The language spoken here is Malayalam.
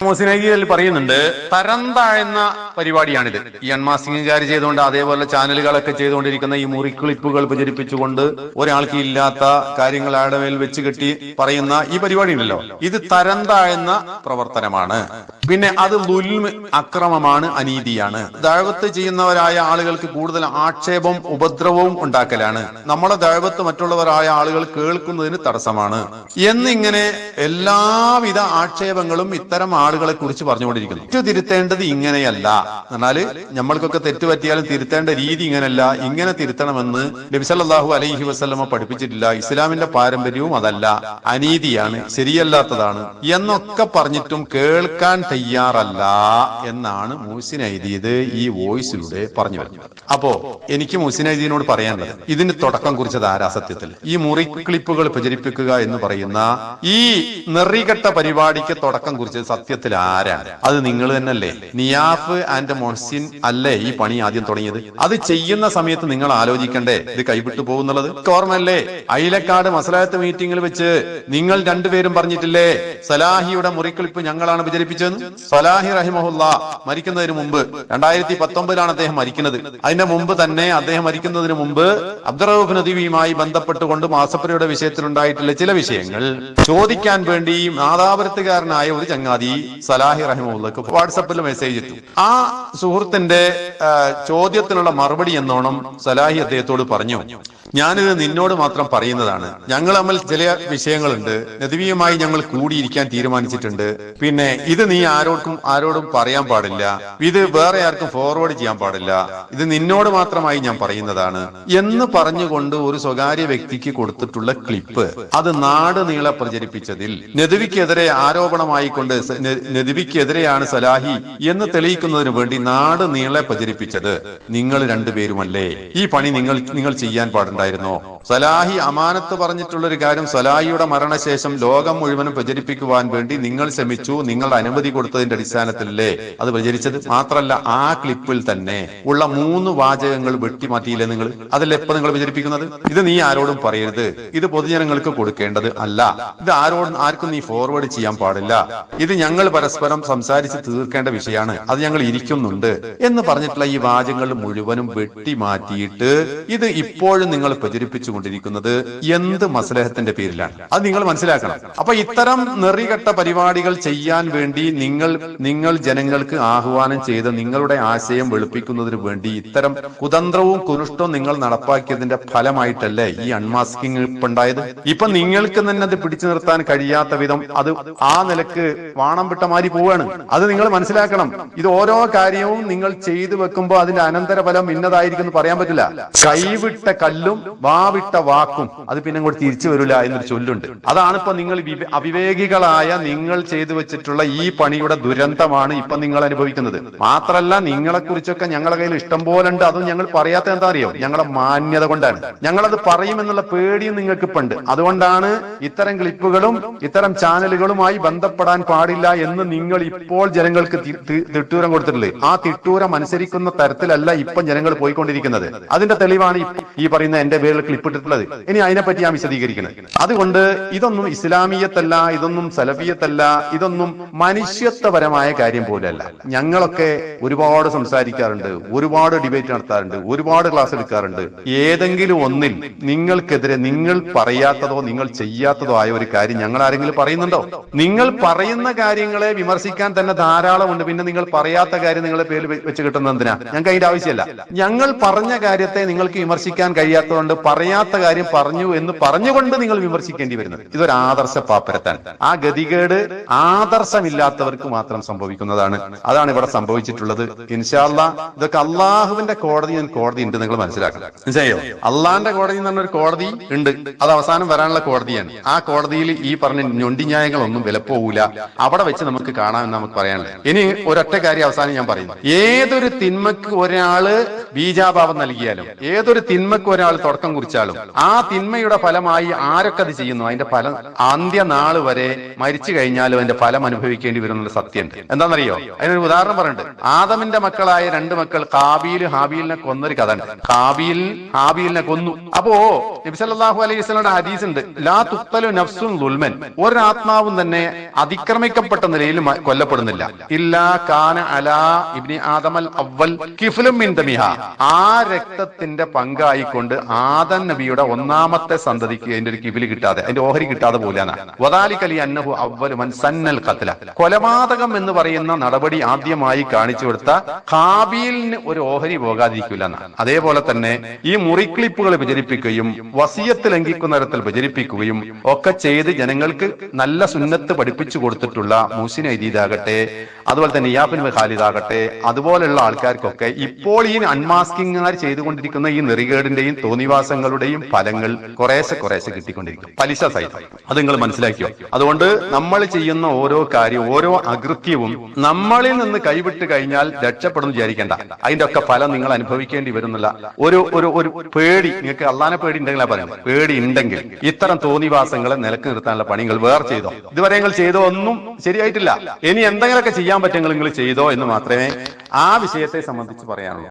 മോസിനഗിയിൽ പറയുന്നുണ്ട് തരം താഴ്ന്ന പരിപാടിയാണിത്. ഈ അൺമാസിംഗുകാർ ചെയ്തുകൊണ്ട് അതേപോലെ ചാനലുകളൊക്കെ ചെയ്തുകൊണ്ടിരിക്കുന്ന ഈ മുറിക്ലിപ്പുകൾ പ്രചരിപ്പിച്ചുകൊണ്ട് ഒരാൾക്ക് ഇല്ലാത്ത കാര്യങ്ങൾ ആടെ മേൽ വെച്ച് കെട്ടി പറയുന്ന ഈ പരിപാടി ഉണ്ടല്ലോ ഇത് തരം താഴ്ന്ന പ്രവർത്തനമാണ്. പിന്നെ അത് ദുൽമ അക്രമമാണ് അനീതിയാണ്. ദഴവത്ത് ചെയ്യുന്നവരായ ആളുകൾക്ക് കൂടുതൽ ആക്ഷേപം ഉപദ്രവവും ഉണ്ടാക്കലാണ്. നമ്മളെ ദഴവത്ത് മറ്റുള്ളവരായ ആളുകൾ കേൾക്കുന്നതിന് തടസ്സമാണ്. എന്നിങ്ങനെ എല്ലാവിധ ആക്ഷേപങ്ങളും ഇത്തരം ആളുകളെ കുറിച്ച് പറഞ്ഞുകൊണ്ടിരിക്കുന്നു. തിരുത്തേണ്ടത് ഇങ്ങനെയല്ല. എന്നാൽ നമ്മൾക്കൊക്കെ തെറ്റ് പറ്റിയാലും തിരുത്തേണ്ട രീതി ഇങ്ങനല്ല. ഇങ്ങനെ തിരുത്തണമെന്ന് നബിസല്ലാഹു അലൈഹി വസ്ലമ പഠിപ്പിച്ചിട്ടില്ല. ഇസ്ലാമിന്റെ പാരമ്പര്യവും അതല്ല. അനീതിയാണ്. ശരിയല്ലാത്തതാണ്. എന്നൊക്കെ പറഞ്ഞിട്ടും കേൾക്കാൻ തയ്യാറല്ല എന്നാണ് മൂസിൻ എഴുതിയത് ഈ വോയിസിലൂടെ പറഞ്ഞു വരുന്നത്. അപ്പോ എനിക്ക് മൂസിൻ എഴുതിയതിനോട് പറയാനുള്ളത് ഇതിന് തുടക്കം കുറിച്ചത് ആരാ സത്യത്തിൽ? ഈ മുറി ക്ലിപ്പുകൾ പ്രചരിപ്പിക്കുക എന്ന് പറയുന്ന ഈ നെറികെട്ട പരിപാടിക്ക് തുടക്കം കുറിച്ചത് സത്യത്തിൽ ആരാണ്? അത് നിങ്ങൾ തന്നെയല്ലേ? നിയാഫ് ആൻഡ് മൊഹ്സിൻ അല്ലേ ഈ പണി ആദ്യം തുടങ്ങിയത്? അത് ചെയ്യുന്ന സമയത്ത് നിങ്ങൾ ആലോചിക്കണ്ടേ? ഇത് കൈവിട്ടു പോകുന്നുള്ളത്? ഓർമ്മല്ലേ അയിലക്കാട് മസലായത്ത് മീറ്റിംഗിൽ വെച്ച് നിങ്ങൾ രണ്ടുപേരും പറഞ്ഞിട്ടില്ലേ സലാഹിയുടെ മുറിക്കളിപ്പ് ഞങ്ങളാണ് പ്രചരിപ്പിച്ചതെന്ന് സലാഹി റഹിമഹുല്ല മരിക്കുന്നതിന് മുമ്പ് രണ്ടായിരത്തി പത്തൊമ്പതിലാണ് അദ്ദേഹം മരിക്കുന്നത്. അതിന്റെ മുമ്പ് തന്നെ അദ്ദേഹം മരിക്കുന്നതിന് മുമ്പ് അബ്ദുറൌഫ് നദീവിയുമായി ബന്ധപ്പെട്ടുകൊണ്ട് മാസപ്പുരയുടെ വിഷയത്തിലുണ്ടായിട്ടുള്ള ചില വിഷയങ്ങൾ. ചോദിക്കാൻ വേണ്ടി നാദാപുരത്തുകാരനായ ഒരു ചങ്ങാതി സലാഹി റഹിമുള്ളക്ക് വാട്സപ്പിൽ മെസ്സേജ് ഇട്ടു. ആ സുഹൃത്തിന്റെ ചോദ്യത്തിനുള്ള മറുപടി എന്നോണം സലാഹി അദ്ദേഹത്തോട് പറഞ്ഞു. ഞാനിത് നിന്നോട് മാത്രം പറയുന്നതാണ്. ഞങ്ങൾ തമ്മിൽ ചില വിഷയങ്ങളുണ്ട്. നദിവിയുമായി ഞങ്ങൾ കൂടിയിരിക്കാൻ തീരുമാനിച്ചിട്ടുണ്ട്. പിന്നെ ഇത് നീ ആരോടും ആരോടും പറയാൻ പാടില്ല. ഇത് വേറെ ആർക്കും ഫോർവേഡ് ചെയ്യാൻ പാടില്ല. ഇത് നിന്നോട് മാത്രമായി ഞാൻ പറയുന്നതാണ്. എന്ന് പറഞ്ഞുകൊണ്ട് ഒരു സ്വകാര്യ വ്യക്തിക്ക് കൊടുത്തിട്ടുള്ള ക്ലിപ്പ്. അത് നാട് നീളെ പ്രചരിപ്പിച്ചതിൽ. നദവിക്കെതിരെ ആരോപണമായിക്കൊണ്ട് നദവിക്കെതിരെയാണ് സലാഹി എന്ന് തെളിയിക്കുന്നതിന് വേണ്ടി നാട് നീളെ പ്രചരിപ്പിച്ചത് നിങ്ങൾ രണ്ടുപേരുമല്ലേ? ഈ പണി നിങ്ങൾ നിങ്ങൾ ചെയ്യാൻ പാടുണ്ടായിരുന്നോ? സലാഹി അമാനത്ത് പറഞ്ഞിട്ടുള്ള ഒരു കാര്യം സലാഹിയുടെ മരണശേഷം ലോകം മുഴുവനും പ്രചരിപ്പിക്കുവാൻ വേണ്ടി നിങ്ങൾ ശ്രമിച്ചു നിങ്ങൾ അനുമതി കൊടുത്തതിന്റെ അടിസ്ഥാനത്തിലല്ലേ അത് പ്രചരിച്ചത്? മാത്രല്ല ആ ക്ലിപ്പിൽ തന്നെ ഉള്ള മൂന്ന് വാചകങ്ങൾ വെട്ടിമാറ്റിയില്ലേ നിങ്ങൾ? അതല്ലേ നിങ്ങൾ പ്രചരിപ്പിക്കുന്നത്? ഇത് നീ ആരോടും പറയരുത്. ഇത് പൊതുജനങ്ങൾക്ക് കൊടുക്കേണ്ടത് അല്ല. ഇത് ആരോടും ആർക്കും നീ ഫോർവേഡ് ചെയ്യാൻ പാടില്ല. ഇത് ഞങ്ങൾ പരസ്പരം സംസാരിച്ച് തീർക്കേണ്ട വിഷയമാണ്. അത് ഞങ്ങൾ ഇരിക്കുന്നുണ്ട് എന്ന് പറഞ്ഞിട്ടുള്ള ഈ വാചകങ്ങൾ മുഴുവനും വെട്ടി മാറ്റിയിട്ട് ഇത് ഇപ്പോഴും നിങ്ങൾ പ്രചരിപ്പിച്ചു കൊണ്ടിരിക്കുന്നത് എന്ത് മസലഹത്തിന്റെ പേരിലാണ്? അത് നിങ്ങൾ മനസ്സിലാക്കണം. അപ്പൊ ഇത്തരം നെറികെട്ട പരിപാടികൾ ചെയ്യാൻ വേണ്ടി നിങ്ങൾ നിങ്ങൾ ജനങ്ങൾക്ക് ആഹ്വാനം ചെയ്ത് നിങ്ങളുടെ ആശയം വെളുപ്പിക്കുന്നതിന് വേണ്ടി ഇത്തരം കുതന്ത്രവും കുനുഷ്ടവും നിങ്ങൾ നടപ്പാക്കിയതിന്റെ ഫലമായിട്ടല്ലേ ഈ അൺമാസ്കിംഗ് ഇപ്പൊ ഉണ്ടായത് ഇപ്പൊ നിങ്ങൾക്ക് തന്നെ അത് പിടിച്ചു നിർത്താൻ കഴിയാത്ത വിധം അത് ആ നിലയ്ക്ക് വാണം വിട്ട മാറി പോവാണ്. അത് നിങ്ങൾ മനസ്സിലാക്കണം. ഇത് ഓരോ കാര്യവും നിങ്ങൾ ചെയ്തു വെക്കുമ്പോൾ അതിന്റെ അനന്തരഫലം ഇന്നതായിരിക്കും എന്ന് പറയാൻ പറ്റില്ല. കൈവിട്ട കല്ലും വാവിട്ട വാക്കും അത് പിന്നെ കൂടി തിരിച്ചു വരില്ല എന്നൊരു ചൊല്ലുണ്ട്. അതാണ് ഇപ്പൊ നിങ്ങൾ വിവേ- അവിവേകികളായ നിങ്ങൾ ചെയ്തു വെച്ചിട്ടുള്ള ഈ പണിയുടെ ദുരന്തമാണ് ഇപ്പൊ നിങ്ങൾ അനുഭവിക്കുന്നത്. മാത്രല്ല നിങ്ങളെ കുറിച്ചൊക്കെ ഞങ്ങളുടെ കയ്യിൽ ഇഷ്ടം പോലെ ഉണ്ട് അതും ഞങ്ങൾ പറയാത്ത എന്താ അറിയോ? ഞങ്ങളുടെ മാന്യത കൊണ്ടാണ്. ഞങ്ങളത് പറയുമെന്നുള്ള പേടിയും നിങ്ങൾക്ക് ഇപ്പൊ ഉണ്ട് അതുകൊണ്ടാണ് ഇത്തരം ക്ലിപ്പുകളും ഇത്തരം ചാനലുകളുമായി ബന്ധപ്പെടാൻ പാടില്ല എന്ന് നിങ്ങൾ ഇപ്പോൾ ജനങ്ങൾക്ക് തിട്ടൂരം കൊടുത്തിട്ടുള്ളത്. ആ തിട്ടൂരം അനുസരിക്കുന്ന തരത്തിലല്ല ഇപ്പം ജനങ്ങൾ പോയിക്കൊണ്ടിരിക്കുന്നത്. അതിന്റെ തെളിവാണ് ഈ പറയുന്ന എന്റെ പേരിൽ ക്ലിപ്പിട്ടിട്ടുള്ളത്. ഇനി അതിനെപ്പറ്റി ഞാൻ വിശദീകരിക്കുന്നത് അതുകൊണ്ട് ഇതൊന്നും ഇസ്ലാമീയത്തല്ല ഇതൊന്നും സലഫിയത്തല്ല ഇതൊന്നും മനുഷ്യത്വപരമായ കാര്യം പോലെയല്ല. ഞങ്ങളൊക്കെ ഒരുപാട് സംസാരിക്കാറുണ്ട് ഒരുപാട് ഡിബേറ്റ് നടത്താറുണ്ട് ഒരുപാട് ക്ലാസ് എടുക്കാറുണ്ട്. ഏതെങ്കിലും ഒന്നിൽ നിങ്ങൾക്കെതിരെ നിങ്ങൾ പറയാത്തതോ നിങ്ങൾ ചെയ്യാത്തതോ ആയ ഒരു കാര്യം ഞങ്ങൾ ആരെങ്കിലും പറയുന്നുണ്ടോ? നിങ്ങൾ പറയുന്ന കാര്യങ്ങളെ വിമർശിക്കാൻ തന്നെ ധാരാളമുണ്ട്. പിന്നെ നിങ്ങൾ പറയാത്ത കാര്യം നിങ്ങളെ പേര് വെച്ച് കിട്ടുന്നത് എന്തിനാ? ഞങ്ങൾക്ക് അതിന്റെ ആവശ്യമല്ല. ഞങ്ങൾ പറഞ്ഞ കാര്യത്തെ നിങ്ങൾക്ക് വിമർശിക്കാൻ കഴിയാത്തതുകൊണ്ട് പറയാത്ത കാര്യം പറഞ്ഞു എന്ന് പറഞ്ഞുകൊണ്ട് നിങ്ങൾ വിമർശിക്കേണ്ടി വരുന്നത്. ഇതൊരു ആദർശ പാപ്പരത്താണ്. ആ ഗതികേട് ആദർശമില്ലാത്തവർക്ക് മാത്രം സംഭവിക്കുന്നതാണ്. അതാണ് ഇവിടെ സംഭവിച്ചിട്ടുള്ളത്. ഇൻഷാല്ല ഇതൊക്കെ അള്ളാഹുവിന്റെ കോടതി ഞാൻ കോടതി ഉണ്ട് നിങ്ങൾ മനസ്സിലാക്കുക മനസ്സിലായോ? അള്ളാന്റെ കോടതി എന്ന് പറഞ്ഞൊരു കോടതി ഉണ്ട്. അത് അവസാനം വരാനുള്ള കോടതിയാണ്. ആ കോടതിയിൽ ഈ പറഞ്ഞ ഞൊണ്ടിന്യായങ്ങളൊന്നും വിലപ്പോവില്ല അവിടെ വെച്ച് നമുക്ക് കാണാമെന്ന് നമുക്ക് പറയാനുള്ളത്. ഇനി ഒരൊറ്റ കാര്യം അവസാനം ഞാൻ പറയുന്നത് ഏതൊരു തിന്മക്ക് ഒരാൾ ബീജാഭാവം നൽകിയാലും ഏതൊരു തിന്മക്ക് ഒരാൾ തുടക്കം കുറിച്ചാലും ആ തിന്മയുടെ ഫലമായി ആരൊക്കെ അത് ചെയ്യുന്നു? അതിന്റെ ഫലം അന്ത്യനാൾ വരെ മരിച്ചു കഴിഞ്ഞാലും അതിന്റെ ഫലം അനുഭവിക്കേണ്ടി വരുന്നുള്ള സത്യമുണ്ട്. എന്താണെന്നറിയോ? അതിനൊരു ഉദാഹരണം പറഞ്ഞിട്ടുണ്ട് ആദമിന്റെ മക്കളായ രണ്ട് മക്കൾ കാബീൽ ഹാബീലിനെ കൊന്നൊരു കഥ ഉണ്ട്. കാബീൽ ഹാബീലിനെ കൊന്നു. അപ്പോ നബിസല്ലാഹു അലൈഹി സ്വലയുടെ ഹദീസ് ഉണ്ട് ലാ തുത്തലു നഫ്സുൻ ദുൽമൻ. ഒരാത്മാവും തന്നെ അതിക്രമിക്കപ്പെട്ട നിലയിൽ കൊല്ലപ്പെടുന്നില്ല. ഇല്ലാ കാന അലാ ഇബ്നി ആദമൽ അവൽ കിഫ്ലും മിൻ ദമിഹ. ആ രക്തത്തിന്റെ പങ്കായിക്കൊണ്ട് ആദൻ നബിയുടെ ഒന്നാമത്തെ സന്തതിക്ക് അതിന്റെ ഒരു കിബിൽ കിട്ടാതെ അതിന്റെ ഓഹരി കിട്ടാതെ പോലെയാണ്. കൊലപാതകം എന്ന് പറയുന്ന നടപടി ആദ്യമായി കാണിച്ചു കൊടുത്ത കാബീലിന് ഒരു ഓഹരി പോകാതിരിക്കില്ല അതേപോലെ തന്നെ ഈ മുറിക്ലിപ്പുകൾ പ്രചരിപ്പിക്കുകയും വസിയത്ത് ലംഘിക്കുന്ന തരത്തിൽ പ്രചരിപ്പിക്കുകയും ഒക്കെ ചെയ്ത് ജനങ്ങൾക്ക് നല്ല സുന്നത്ത് പഠിപ്പിച്ചു കൊടുത്തിട്ടുള്ള മൂസിൻ ഐദീദാകട്ടെ അതുപോലെ തന്നെ ഇയാബിൻ ഖാലിദാകട്ടെ അതുപോലെയുള്ള ആൾക്കാർക്കൊക്കെ ഇപ്പോൾ ഈ അൺമാസ്കിങ്ങുകാർ ചെയ്തുകൊണ്ടിരിക്കുന്ന ഈ നെറികേടിന്റെയും തോന്നിവാസങ്ങളുടെയും ഫലങ്ങൾ കുറേശ്ശെ കുറേശ്ശെ കിട്ടിക്കൊണ്ടിരിക്കും. പലിശ സഹിതം. അത് നിങ്ങൾ മനസ്സിലാക്കിയോ? അതുകൊണ്ട് നമ്മൾ ചെയ്യുന്ന ഓരോ കാര്യവും ഓരോ അകൃത്യവും നമ്മളിൽ നിന്ന് കൈവിട്ട് കഴിഞ്ഞാൽ രക്ഷപ്പെടുന്നു വിചാരിക്കേണ്ട. അതിന്റെ ഒക്കെ ഫലം നിങ്ങൾ അനുഭവിക്കേണ്ടി വരുന്നില്ല. ഒരു ഒരു ഒരു പേടി നിങ്ങൾക്ക് അള്ളാനെ പേടി ഉണ്ടെങ്കിലാ പറയുന്നത്. പേടി ഉണ്ടെങ്കിൽ ഇത്തരം തോന്നിവാസങ്ങളെ നിലയ്ക്ക് നിർത്താനുള്ള പണി നിങ്ങൾ വേറെ ചെയ്തോ? ഇതുവരെ നിങ്ങൾ ചെയ്തോ ഒന്നും ശരിയായിട്ടില്ല. ഇനി എന്തെങ്കിലുമൊക്കെ ചെയ്യാൻ പറ്റുമെങ്കിൽ നിങ്ങൾ ചെയ്തോ എന്ന് മാത്രമേ ആ വിഷയത്തെ സംബന്ധിച്ച് പറയാനുള്ളൂ.